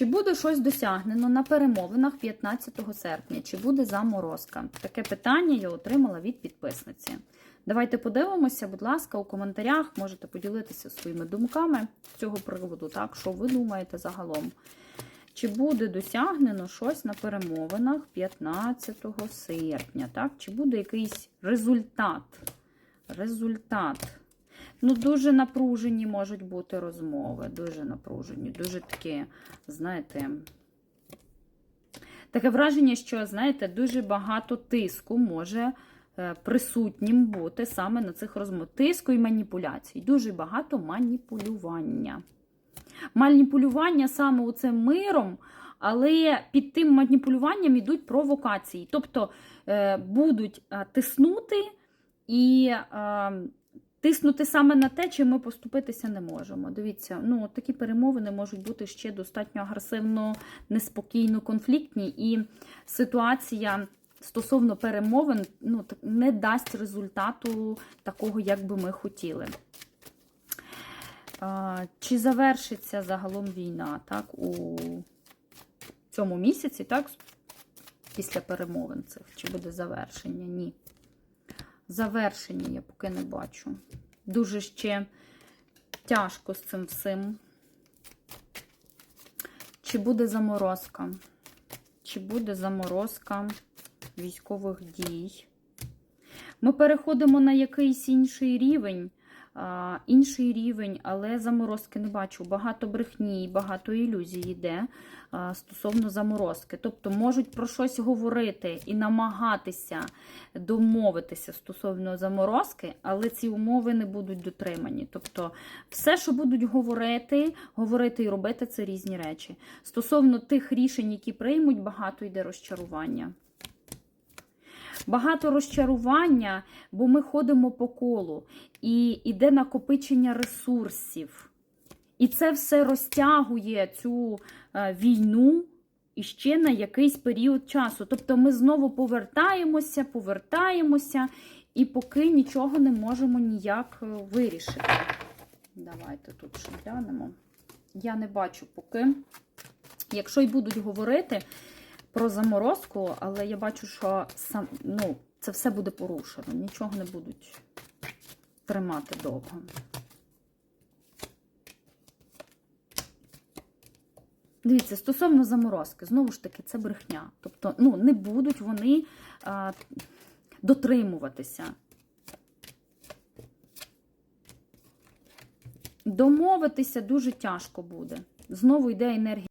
Чи буде щось досягнено на перемовинах 15 серпня? Чи буде заморозка? Таке питання я отримала від підписниці. Давайте подивимося, будь ласка, у коментарях можете поділитися своїми думками з цього приводу, так, що ви думаєте загалом. Чи буде досягнено щось на перемовинах 15 серпня? Так? Чи буде якийсь результат? Результат. Ну, дуже напружені можуть бути розмови. Дуже напружені, дуже такі, знаєте, таке враження, що, знаєте, дуже багато тиску може е, присутнім бути саме на цих розмовах. Тиску і маніпуляцій. Дуже багато маніпулювання. Маніпулювання саме у цим миром, але під тим маніпулюванням йдуть провокації. Тобто е, будуть е, тиснути і тиснути саме на те, чим ми поступитися не можемо. Дивіться, ну такі перемовини можуть бути ще достатньо агресивно, неспокійно, конфліктні, і ситуація. Стосовно перемовин ну, не дасть результату такого, як би ми хотіли. Чи завершиться загалом війна так, у цьому місяці, так, після перемовин цих? Чи буде завершення? Ні. Завершення я поки не бачу. Дуже ще тяжко з цим всім. Чи буде заморозка? Чи буде заморозка військових дій? Ми переходимо на якийсь інший рівень. Інший рівень, але заморозки не бачу. Багато брехні, багато ілюзій йде стосовно заморозки. Тобто можуть про щось говорити і намагатися домовитися стосовно заморозки, але ці умови не будуть дотримані. Тобто, все, що будуть говорити, говорити і робити, це різні речі. Стосовно тих рішень, які приймуть, багато йде розчарування. Багато розчарування, бо ми ходимо по колу, і йде накопичення ресурсів. І це все розтягує цю е, війну іще на якийсь період часу. Тобто ми знову повертаємося, повертаємося, і поки нічого не можемо ніяк е, вирішити. Давайте тут ще глянемо. Я не бачу поки. Якщо й будуть говорити про заморозку, але я бачу, що сам, ну, це все буде порушено. Нічого не будуть тримати довго. Дивіться, стосовно заморозки, знову ж таки, це брехня. Тобто, ну, не будуть вони а, дотримуватися. Домовитися дуже тяжко буде. Знову йде енергія.